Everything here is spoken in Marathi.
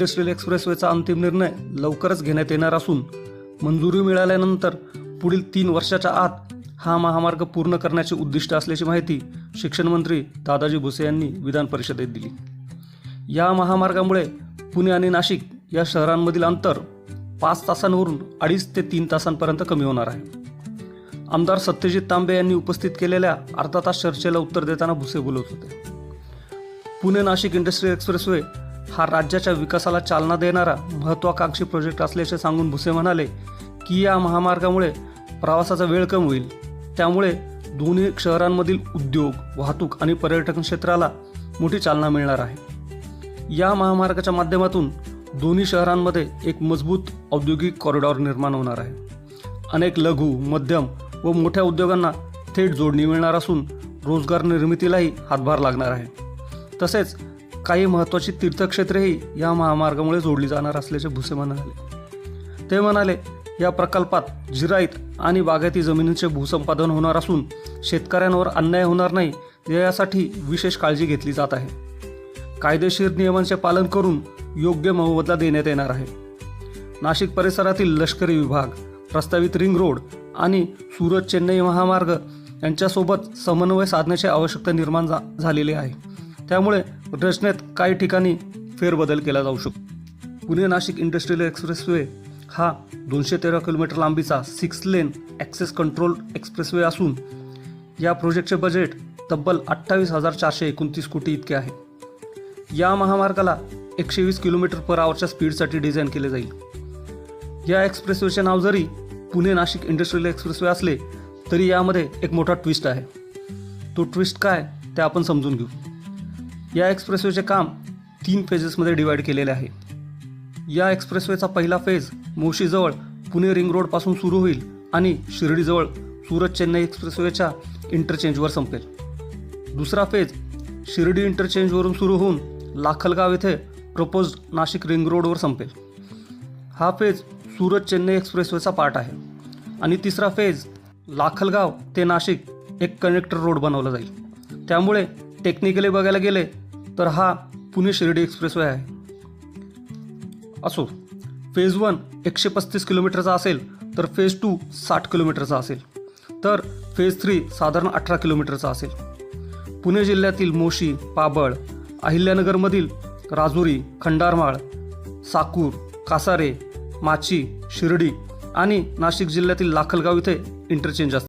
इंडस्ट्रियल एक्सप्रेसवेचा अंतिम निर्णय लवकरच घेण्यात येणार असून मंजुरी मिळाल्यानंतर पुढील तीन वर्षाच्या आत हा महामार्ग पूर्ण करण्याचे उद्दिष्ट असल्याची माहिती शिक्षण मंत्री दादाजी भुसे यांनी विधान परिषदेत दिली. या महामार्गामुळे पुणे आणि नाशिक या शहरांमधील अंतर पाच तासांवरून अडीच ते तीन तासांपर्यंत कमी होणार आहे. आमदार सत्यजित तांबे यांनी उपस्थित केलेल्या अर्धा तास चर्चेला उत्तर देताना भुसे बोलत होते. पुणे नाशिक इंडस्ट्रियल एक्सप्रेसवे हा राज्याच्या विकासाला चालना देणारा महत्त्वाकांक्षी प्रोजेक्ट असल्याचे सांगून भुसे म्हणाले की या महामार्गामुळे प्रवासाचा वेळ कमी होईल. त्यामुळे दोन्ही शहरांमधील उद्योग वाहतूक आणि पर्यटन क्षेत्राला मोठी चालना मिळणार आहे. या महामार्गाच्या माध्यमातून दोन्ही शहरांमध्ये एक मजबूत औद्योगिक कॉरिडॉर निर्माण होणार आहे. अनेक लघु मध्यम व मोठ्या उद्योगांना थेट जोडणी मिळणार असून रोजगार निर्मितीलाही हातभार लागणार आहे. तसेच काही महत्त्वाची तीर्थक्षेत्रेही या महामार्गामुळे जोडली जाणार असल्याचे भुसे म्हणाले. ते म्हणाले या प्रकल्पात जिराईत आणि बागायती जमिनीचे भूसंपादन होणार असून शेतकऱ्यांवर अन्याय होणार नाही यासाठी विशेष काळजी घेतली जात आहे. कायदेशीर नियमांचे पालन करून योग्य मोबदला देण्यात येणार आहे. नाशिक परिसरातील लष्करी विभाग प्रस्तावित रिंग रोड आणि सुरत चेन्नई महामार्ग यांच्यासोबत समन्वय साधण्याची आवश्यकता निर्माण झा झालेली आहे. त्यामुळे रचनेत काही ठिकाणी फेरबदल केला जाऊ शकतो. पुणे नाशिक इंडस्ट्रियल एक्सप्रेसवे हा दोनशे तेरा किलोमीटर लांबीचा six lane access control expressway असून या प्रोजेक्टचे बजेट तब्बल अठ्ठावीस हजार चारशे एकोणतीस कोटी इतके आहे. या महामार्गाला एकशे वीस किलोमीटर पर आवरच्या स्पीडसाठी डिझाईन केले जाईल. या एक्सप्रेसवेचे नाव जरी पुणे नाशिक इंडस्ट्रियल एक्सप्रेसवे असले तरी यामध्ये एक मोठा ट्विस्ट आहे. तो ट्विस्ट काय ते आपण समजून घेऊ. या एक्सप्रेसवेचे काम तीन फेजेसमध्ये डिवाईड केलेले आहे. या एक्सप्रेसवेचा पहिला फेज मोशीजवळ पुणे रिंग रोडपासून सुरू होईल आणि शिर्डीजवळ सुरत चेन्नई एक्सप्रेसवेच्या इंटरचेंजवर संपेल. दुसरा फेज शिर्डी इंटरचेंजवरून सुरू होऊन लाखलगाव येथे प्रपोज नाशिक रिंग रोडवर संपेल. हा फेज सुरत चेन्नई एक्सप्रेसवेचा पार्ट आहे आणि तिसरा फेज लाखलगाव ते नाशिक एक कनेक्टर रोड बनवला जाईल. त्यामुळे टेक्निकली बघायला गेले तर हा पुणे शिर्डी एक्सप्रेसवे आहे. असो फेज वन एकशे पस्तीस किलोमीटरचा असेल तर फेज टू साठ किलोमीटरचा असेल तर फेज थ्री साधारण अठरा किलोमीटरचा असेल. पुणे जिल्ह्यातील मोशी पाबळ अहिल्यानगरमधील राजुरी खंडारमाळ साकूर कासारे माची शिर्डी आणि नाशिक जिल्ह्यातील लाखलगाव इथे इंटरचेंज असतात.